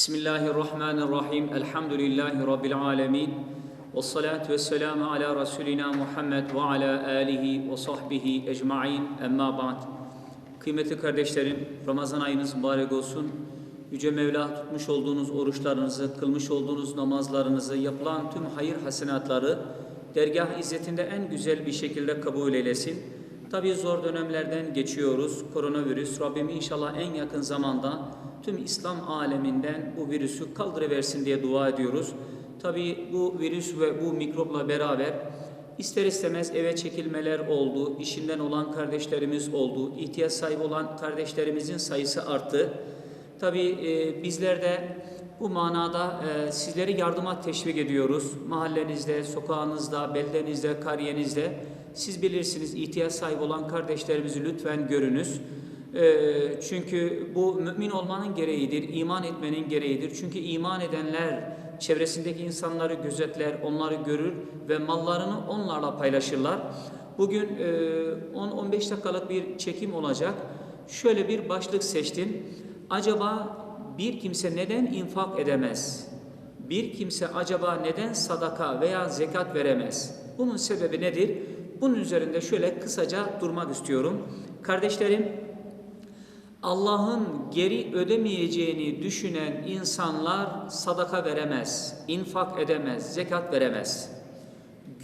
Bismillahirrahmanirrahim. Elhamdülillahi Rabbil alemin. Ve salatu ve selamu ala Resulina Muhammed ve ala alihi ve sahbihi ecma'in. Emma ba'd. Kıymetli kardeşlerim, Ramazan ayınız mübarek olsun. Yüce Mevla tutmuş olduğunuz oruçlarınızı, kılmış olduğunuz namazlarınızı, yapılan tüm hayır hasenatları dergah izzetinde en güzel bir şekilde kabul eylesin. Tabii zor dönemlerden geçiyoruz. Koronavirüs Rabbim inşallah en yakın zamanda tüm İslam aleminden bu virüsü kaldırıversin diye dua ediyoruz. Tabii bu virüs ve bu mikropla beraber ister istemez eve çekilmeler oldu, işinden olan kardeşlerimiz oldu, ihtiyaç sahibi olan kardeşlerimizin sayısı arttı. Tabii e, bizler de bu manada e, sizleri yardıma teşvik ediyoruz. Mahallenizde, sokağınızda, beldenizde, kariyenizde siz bilirsiniz ihtiyaç sahibi olan kardeşlerimizi lütfen görünüz. E, çünkü bu mümin olmanın gereğidir, iman etmenin gereğidir. Çünkü iman edenler çevresindeki insanları gözetler, onları görür ve mallarını onlarla paylaşırlar. Bugün e, 10-15 dakikalık bir çekim olacak. Şöyle bir başlık seçtim. Acaba bir kimse neden infak edemez? Bir kimse acaba neden sadaka veya zekat veremez? Bunun sebebi nedir? Bunun üzerinde şöyle kısaca durmak istiyorum. Kardeşlerim, Allah'ın geri ödemeyeceğini düşünen insanlar sadaka veremez, infak edemez, zekat veremez.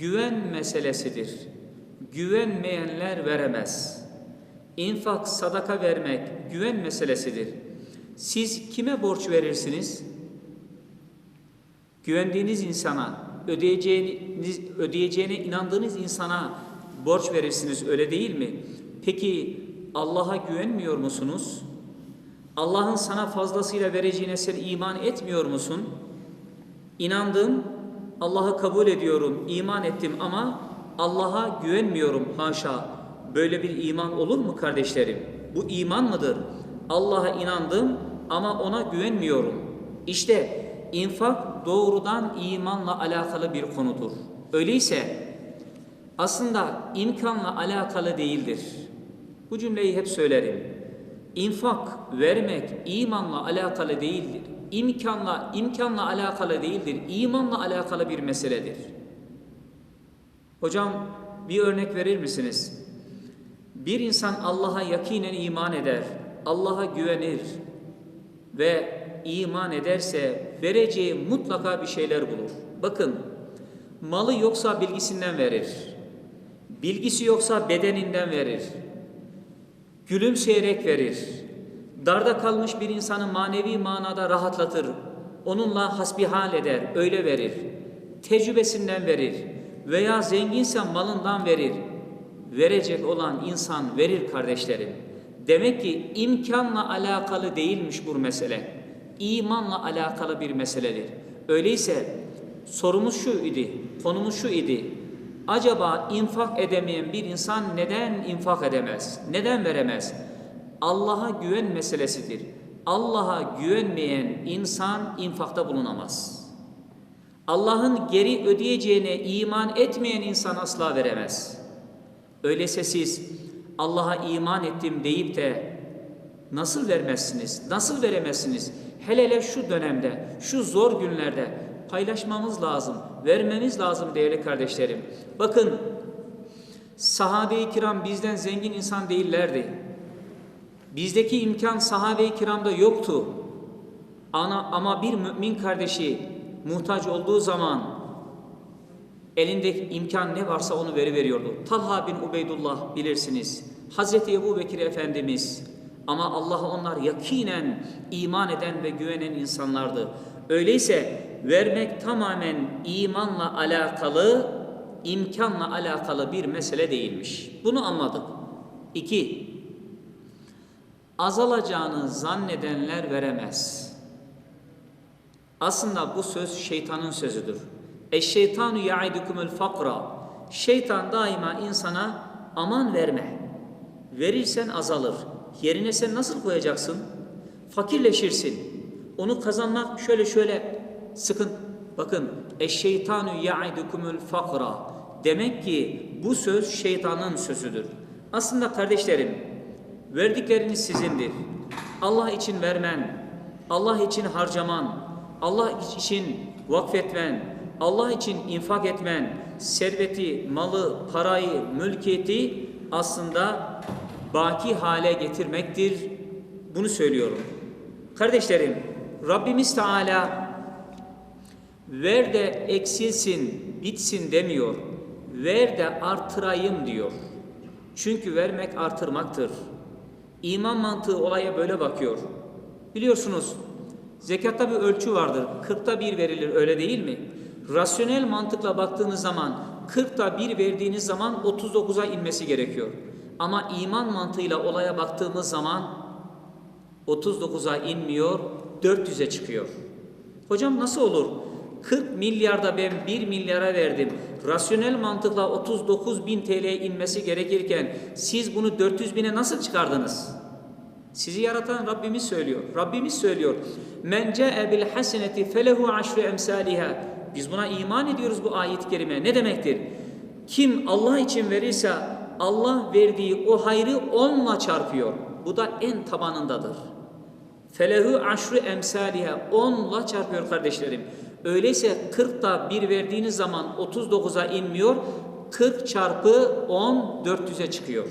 Güven meselesidir. Güvenmeyenler veremez. İnfak, sadaka vermek güven meselesidir. Siz kime borç verirsiniz? Güvendiğiniz insana, ödeyeceğiniz, ödeyeceğine inandığınız insana borç verirsiniz öyle değil mi? Peki Allah'a güvenmiyor musunuz? Allah'ın sana fazlasıyla vereceğine sen iman etmiyor musun? İnandım, Allah'ı kabul ediyorum, iman ettim ama Allah'a güvenmiyorum haşa. Böyle bir iman olur mu kardeşlerim? Bu iman mıdır? Allah'a inandım ama ona güvenmiyorum. İşte infak doğrudan imanla alakalı bir konudur. Öyleyse aslında imkanla alakalı değildir. Bu cümleyi hep söylerim. İnfak vermek imanla alakalı değildir. İmkanla imkanla alakalı değildir. İmanla alakalı bir meseledir. Hocam bir örnek verir misiniz? Bir insan Allah'a yakinen iman eder, Allah'a güvenir ve iman ederse vereceği mutlaka bir şeyler bulur. Bakın, malı yoksa bilgisinden verir. Bilgisi yoksa bedeninden verir. Gülümseyerek verir. Darda kalmış bir insanı manevi manada rahatlatır. Onunla hasbihal eder, öyle verir. Tecrübesinden verir. Veya zenginse malından verir. Verecek olan insan verir kardeşlerim. Demek ki imkanla alakalı değilmiş bu mesele. İmanla alakalı bir meseledir. Öyleyse sorumuz şu idi, konumuz şu idi. Acaba infak edemeyen bir insan neden infak edemez? Neden veremez? Allah'a güven meselesidir. Allah'a güvenmeyen insan infakta bulunamaz. Allah'ın geri ödeyeceğine iman etmeyen insan asla veremez. Öyleyse siz Allah'a iman ettim deyip de nasıl vermezsiniz? Nasıl veremezsiniz? Hele hele şu dönemde, şu zor günlerde paylaşmamız lazım, vermemiz lazım değerli kardeşlerim. Bakın sahabe-i kiram bizden zengin insan değillerdi. Bizdeki imkan sahabe-i kiramda yoktu. Ana, ama bir mümin kardeşi muhtaç olduğu zaman elinde imkan ne varsa onu veri veriyordu. Talha bin Ubeydullah bilirsiniz. Hazreti Ebu Bekir Efendimiz ama Allah'a onlar yakinen iman eden ve güvenen insanlardı. Öyleyse vermek tamamen imanla alakalı, imkanla alakalı bir mesele değilmiş. Bunu anladık. İki, azalacağını zannedenler veremez. Aslında bu söz şeytanın sözüdür. Eşşeytanu ya'idukumul fakra. Şeytan daima insana aman verme. Verirsen azalır. Yerine sen nasıl koyacaksın? Fakirleşirsin. Onu kazanmak şöyle şöyle sıkın. Bakın eşşeytanu ya'idukumul fakra. Demek ki bu söz şeytanın sözüdür. Aslında kardeşlerim verdikleriniz sizindir. Allah için vermen, Allah için harcaman, Allah için vakfetmen, Allah için infak etmen, serveti, malı, parayı, mülkiyeti aslında baki hale getirmektir. Bunu söylüyorum. Kardeşlerim, Rabbimiz Teala ver de eksilsin, bitsin demiyor. Ver de artırayım diyor. Çünkü vermek artırmaktır. İman mantığı olaya böyle bakıyor. Biliyorsunuz zekatta bir ölçü vardır. Kırkta bir verilir öyle değil mi? Rasyonel mantıkla baktığınız zaman kırkta bir verdiğiniz zaman 39'a inmesi gerekiyor. Ama iman mantığıyla olaya baktığımız zaman 39'a inmiyor, 400'e çıkıyor. Hocam nasıl olur? 40 milyarda ben 1 milyara verdim. Rasyonel mantıkla 39 bin TL'ye inmesi gerekirken siz bunu 400 bine nasıl çıkardınız? Sizi yaratan Rabbimiz söylüyor. Rabbimiz söylüyor. Men ca'e bil haseneti felehu aşru emsaliha. Biz buna iman ediyoruz bu ayet-i kerime. Ne demektir? Kim Allah için verirse Allah verdiği o hayrı onla çarpıyor. Bu da en tabanındadır. Felehu aşru emsaliha. Onla çarpıyor kardeşlerim. Öyleyse 40'ta bir verdiğiniz zaman 39'a inmiyor. 40 çarpı 10 400'e çıkıyor.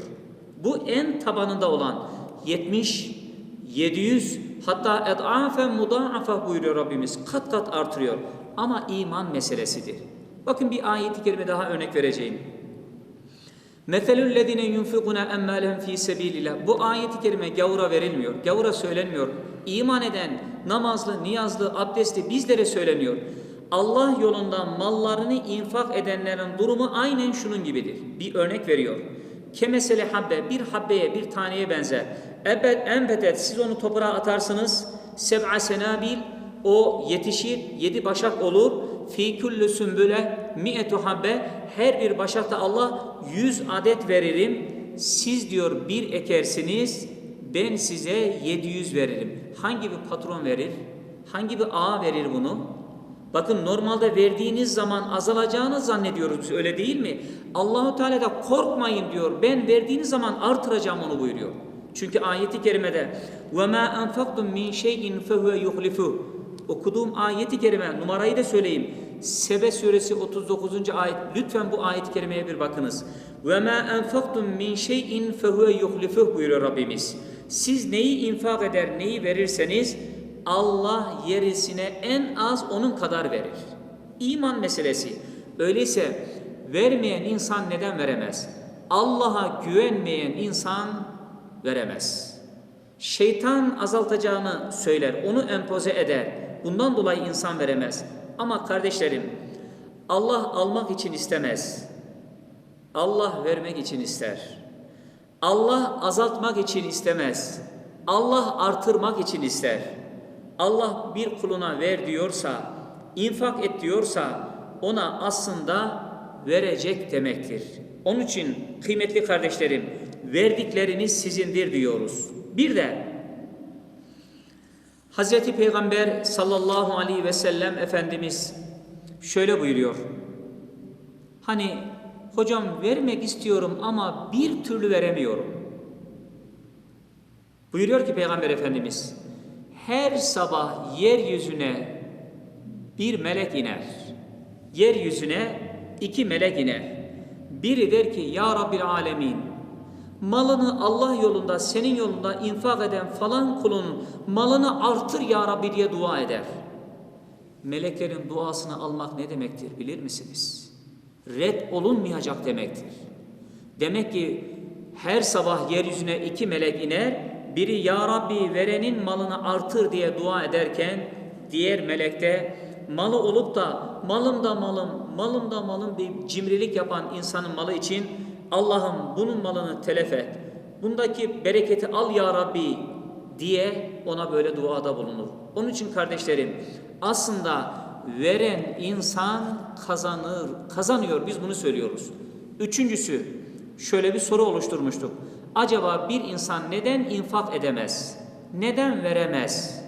Bu en tabanında olan 70, 700 hatta ed'afen mudaafa buyuruyor Rabbimiz. Kat kat artırıyor. Ama iman meselesidir. Bakın bir ayet-i kerime daha örnek vereceğim. Meselüllezine yunfikuna emmâlehum fî sebîlillah. Bu ayet-i kerime gavura verilmiyor. Gavura söylenmiyor. İman eden, namazlı, niyazlı, abdestli bizlere söyleniyor. Allah yolunda mallarını infak edenlerin durumu aynen şunun gibidir. Bir örnek veriyor. Kemesele habbe, bir habbeye, bir taneye benzer. Ebed enbetet, siz onu toprağa atarsınız. Seb'a senabil, o yetişir, yedi başak olur. Fi küllü sümbüle mi'etu habbe, her bir başakta Allah yüz adet veririm. Siz diyor bir ekersiniz, ben size 700 veririm. Hangi bir patron verir? Hangi bir ağa verir bunu? Bakın normalde verdiğiniz zaman azalacağını zannediyoruz öyle değil mi? Allahu Teala da korkmayın diyor. Ben verdiğiniz zaman artıracağım onu buyuruyor. Çünkü ayeti kerimede ve ma anfaqtum min şey'in fehuve yuhlifu. Okuduğum ayeti kerime numarayı da söyleyeyim. Sebe suresi 39. ayet. Lütfen bu ayet-i kerimeye bir bakınız. Ve ma enfaktum min şey'in fehuve yuhlifuh buyuruyor Rabbimiz. Siz neyi infak eder, neyi verirseniz Allah yerisine en az onun kadar verir. İman meselesi. Öyleyse vermeyen insan neden veremez? Allah'a güvenmeyen insan veremez. Şeytan azaltacağını söyler, onu empoze eder. Bundan dolayı insan veremez. Ama kardeşlerim, Allah almak için istemez. Allah vermek için ister. Allah azaltmak için istemez. Allah artırmak için ister. Allah bir kuluna ver diyorsa, infak et diyorsa ona aslında verecek demektir. Onun için kıymetli kardeşlerim, verdikleriniz sizindir diyoruz. Bir de Hazreti Peygamber sallallahu aleyhi ve sellem Efendimiz şöyle buyuruyor. Hani hocam vermek istiyorum ama bir türlü veremiyorum. Buyuruyor ki Peygamber Efendimiz her sabah yeryüzüne bir melek iner. Yeryüzüne iki melek iner. Biri der ki ya Rabbil Alemin malını Allah yolunda, senin yolunda infak eden falan kulun malını artır ya Rabbi diye dua eder. Meleklerin duasını almak ne demektir bilir misiniz? Red olunmayacak demektir. Demek ki her sabah yeryüzüne iki melek iner, biri ya Rabbi verenin malını artır diye dua ederken, diğer melek de malı olup da malım da malım, malım da malım deyip cimrilik yapan insanın malı için Allah'ım bunun malını telef et. Bundaki bereketi al ya Rabbi diye ona böyle duada bulunur. Onun için kardeşlerim aslında veren insan kazanır, kazanıyor biz bunu söylüyoruz. Üçüncüsü şöyle bir soru oluşturmuştuk. Acaba bir insan neden infak edemez? Neden veremez?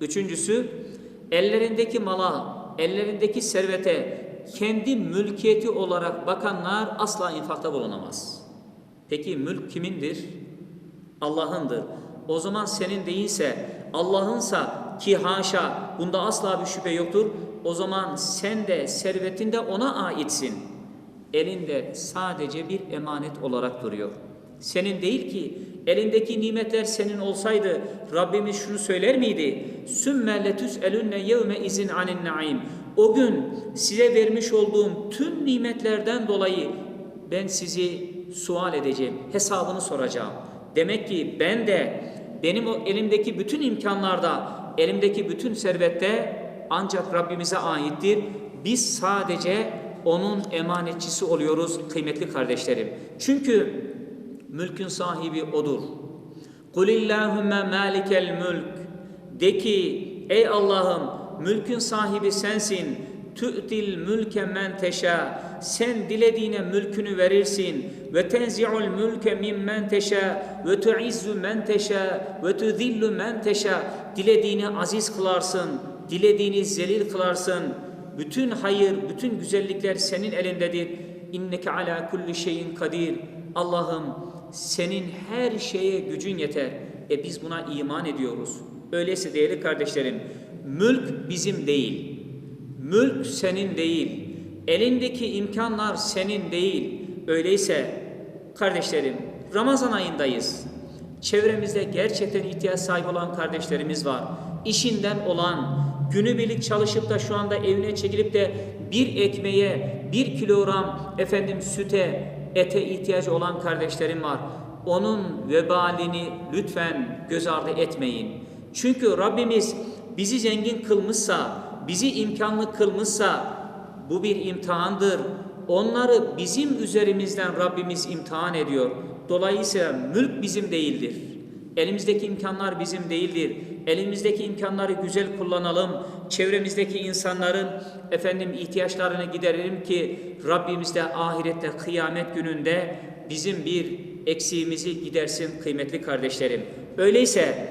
Üçüncüsü ellerindeki mala, ellerindeki servete kendi mülkiyeti olarak bakanlar asla infakta bulunamaz. Peki mülk kimindir? Allah'ındır. O zaman senin değilse Allah'ınsa ki haşa bunda asla bir şüphe yoktur. O zaman sen de servetin de ona aitsin. Elinde sadece bir emanet olarak duruyor. Senin değil ki elindeki nimetler senin olsaydı Rabbimiz şunu söyler miydi? Sümme letüs elünne yevme izin anin naim. O gün size vermiş olduğum tüm nimetlerden dolayı ben sizi sual edeceğim, hesabını soracağım. Demek ki ben de benim o elimdeki bütün imkanlarda, elimdeki bütün servette ancak Rabbimize aittir. Biz sadece onun emanetçisi oluyoruz kıymetli kardeşlerim. Çünkü mülkün sahibi odur. Kulillahümme malikel mülk. De ki ey Allah'ım mülkün sahibi sensin. Tü'til mülke men teşa. Sen dilediğine mülkünü verirsin. Ve tenzi'ul mülke mimmen teşa. Ve tu'izzu men teşa. Ve tudhillu men teşa. Dilediğini aziz kılarsın. Dilediğini zelil kılarsın. Bütün hayır, bütün güzellikler senin elindedir. İnneke ala kulli şeyin kadir. Allah'ım senin her şeye gücün yeter. E biz buna iman ediyoruz. Öyleyse değerli kardeşlerim, mülk bizim değil. Mülk senin değil. Elindeki imkanlar senin değil. Öyleyse kardeşlerim, Ramazan ayındayız. Çevremizde gerçekten ihtiyaç sahibi olan kardeşlerimiz var. İşinden olan, günübirlik çalışıp da şu anda evine çekilip de bir ekmeğe, bir kilogram efendim süte, ete ihtiyacı olan kardeşlerim var. Onun vebalini lütfen göz ardı etmeyin. Çünkü Rabbimiz bizi zengin kılmışsa, bizi imkanlı kılmışsa bu bir imtihandır. Onları bizim üzerimizden Rabbimiz imtihan ediyor. Dolayısıyla mülk bizim değildir. Elimizdeki imkanlar bizim değildir. Elimizdeki imkanları güzel kullanalım. Çevremizdeki insanların efendim ihtiyaçlarını giderelim ki Rabbimiz de ahirette kıyamet gününde bizim bir eksiğimizi gidersin kıymetli kardeşlerim. Öyleyse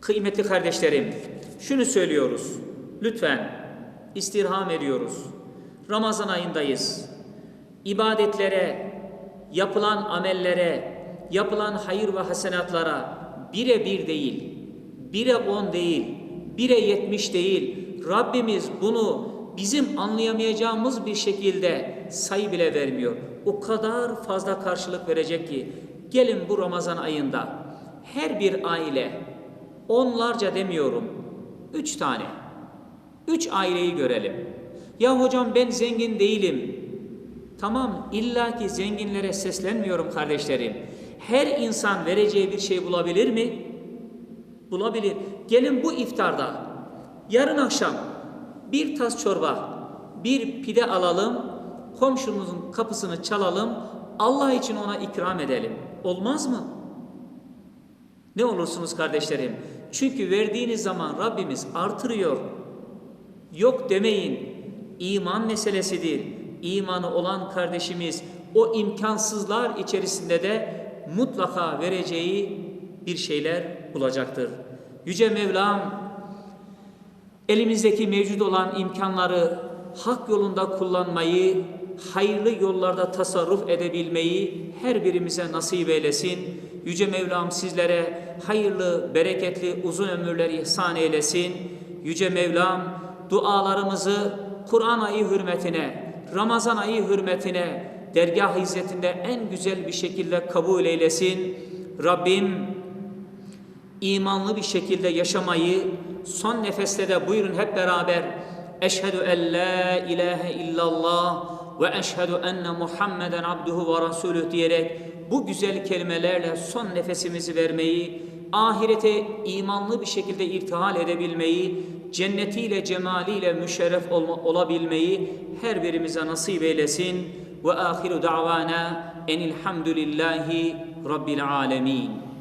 kıymetli kardeşlerim şunu söylüyoruz. Lütfen istirham ediyoruz. Ramazan ayındayız. İbadetlere, yapılan amellere, yapılan hayır ve hasenatlara bire bir değil, bire on değil, bire yetmiş değil. Rabbimiz bunu bizim anlayamayacağımız bir şekilde sayı bile vermiyor. O kadar fazla karşılık verecek ki gelin bu Ramazan ayında her bir aile onlarca demiyorum üç tane üç aileyi görelim. Ya hocam ben zengin değilim. Tamam illaki zenginlere seslenmiyorum kardeşlerim. Her insan vereceği bir şey bulabilir mi? Bulabilir. Gelin bu iftarda yarın akşam bir tas çorba, bir pide alalım, komşumuzun kapısını çalalım, Allah için ona ikram edelim. Olmaz mı? Ne olursunuz kardeşlerim? Çünkü verdiğiniz zaman Rabbimiz artırıyor. Yok demeyin. İman meselesidir. İmanı olan kardeşimiz o imkansızlar içerisinde de mutlaka vereceği bir şeyler bulacaktır. Yüce Mevlam elimizdeki mevcut olan imkanları hak yolunda kullanmayı, hayırlı yollarda tasarruf edebilmeyi her birimize nasip eylesin. Yüce Mevlam sizlere hayırlı, bereketli, uzun ömürler ihsan eylesin. Yüce Mevlam dualarımızı Kur'an ayı hürmetine, Ramazan ayı hürmetine, dergah hizmetinde en güzel bir şekilde kabul eylesin. Rabbim imanlı bir şekilde yaşamayı son nefeste de buyurun hep beraber Eşhedü en la ilahe illallah ve eşhedü enne Muhammeden abduhu ve rasulüh diyerek bu güzel kelimelerle son nefesimizi vermeyi, ahirete imanlı bir şekilde irtihal edebilmeyi, cennetiyle, cemaliyle müşerref olabilmeyi her birimize nasip eylesin. Ve ahiru da'vana enilhamdülillahi rabbil alemin.